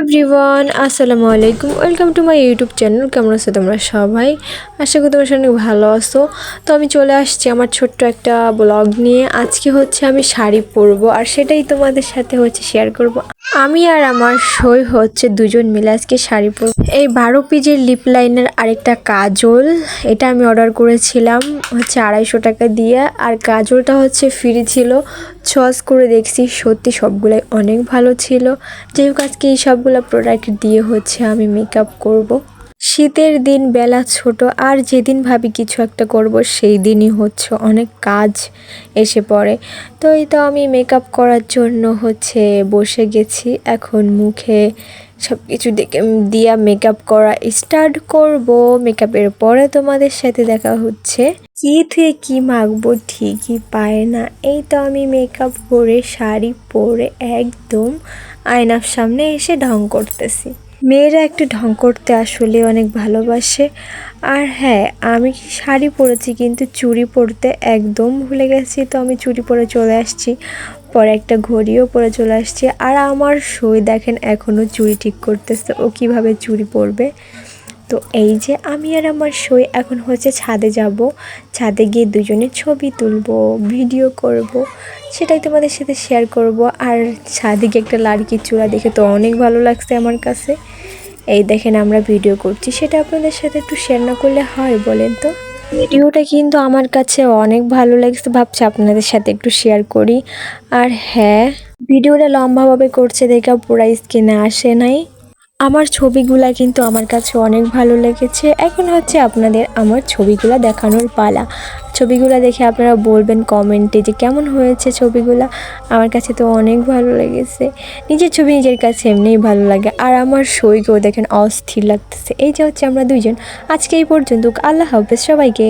Everyone, আসসালামু আলাইকুম। Welcome to my YouTube channel কেমন আছো তোমরা সবাই? আশা করি তোমরা সবাই ভালো আছো। তো আমি চলে আসছি আমার ছোট্ট একটা ব্লগ নিয়ে। আজকে হচ্ছে আমি শাড়ি পরবো আর সেটাই তোমাদের সাথে হচ্ছে শেয়ার করব। আমি আর আমার সই হচ্ছে দুজন মিলে আজকে শাড়ি পরবো। এই বারো পিজের লিপ লাইনের আরেকটা কাজল। এটা আমি অর্ডার করেছিলাম হচ্ছে আড়াইশো টাকা দিয়ে। আর কাজলটা হচ্ছে ফ্রি ছিল। চয়েস করে দেখছি, সত্যি সবগুলাই অনেক ভালো ছিল। যাই আজকে এই সবগুলো প্রোডাক্ট দিয়ে হচ্ছে আমি মেকআপ করব। শীতের দিন, বেলা ছোট, আর যেদিন ভাবি কিছু একটা করব, সেই দিনই হচ্ছে অনেক কাজ এসে পড়ে। তো এই তো আমি মেকআপ করার জন্য হচ্ছে বসে গেছি। এখন মুখে সব কিছু দেখে দিয়া মেকআপ করা স্টার্ট করব। মেকআপের পরে তোমাদের সাথে দেখা হচ্ছে। কি থেকে কি মাখবো ঠিকই পায় না। এই তো আমি মেকআপ করে, শাড়ি পরে একদম আয়নার সামনে এসে ঢং করতেছি। মেয়েরা একটু ঢং করতে আসলে অনেক ভালোবাসে। আর হ্যাঁ আমি শাড়ি পরেছি কিন্তু চুড়ি পরতে একদম ভুলে গেছি। তো আমি চুড়ি পরে চলে আসছি, পরে একটা ঘড়িও পরে চলে আসছি। আর আমার সই দেখেন এখনও চুড়ি ঠিক করতেছে। ও কীভাবে চুড়ি পরবে? তো এই যে আমি আর আমার সই এখন হচ্ছে ছাদে যাব। ছাদে গিয়ে দুজনে ছবি তুলবো, ভিডিও করব, সেটাই তোমাদের সাথে শেয়ার করব। আর ছাদে গিয়ে একটা লাড়কির চূড়া দেখে তো অনেক ভালো লাগছে আমার কাছে। এই দেখেন আমরা ভিডিও করছি, সেটা আপনাদের সাথে একটু শেয়ার না করলে হয় বলেন তো? ভিডিওটা কিন্তু আমার কাছে অনেক ভালো লাগছে, ভাবছি আপনাদের সাথে একটু শেয়ার করি। আর হ্যাঁ ভিডিওটা লম্বাভাবে করছে দেখে পুরা স্কিনে আসে নাই। আমার ছবিগুলা কিন্তু আমার কাছে অনেক ভালো লেগেছে। এখন হচ্ছে আপনাদের আমার ছবিগুলা দেখানোর পালা। ছবিগুলা দেখে আপনারা বলবেন কমেন্টে যে কেমন হয়েছে ছবিগুলা। আমার কাছে তো অনেক ভালো লেগেছে। নিজের ছবি নিজের কাছে এমনিই ভালো লাগে। আর আমার সইকেও দেখেন অস্থির লাগতেছে। এই যে হচ্ছে আমরা দুইজন। আজকে এই পর্যন্ত আল্লাহ হাফেজ সবাইকে।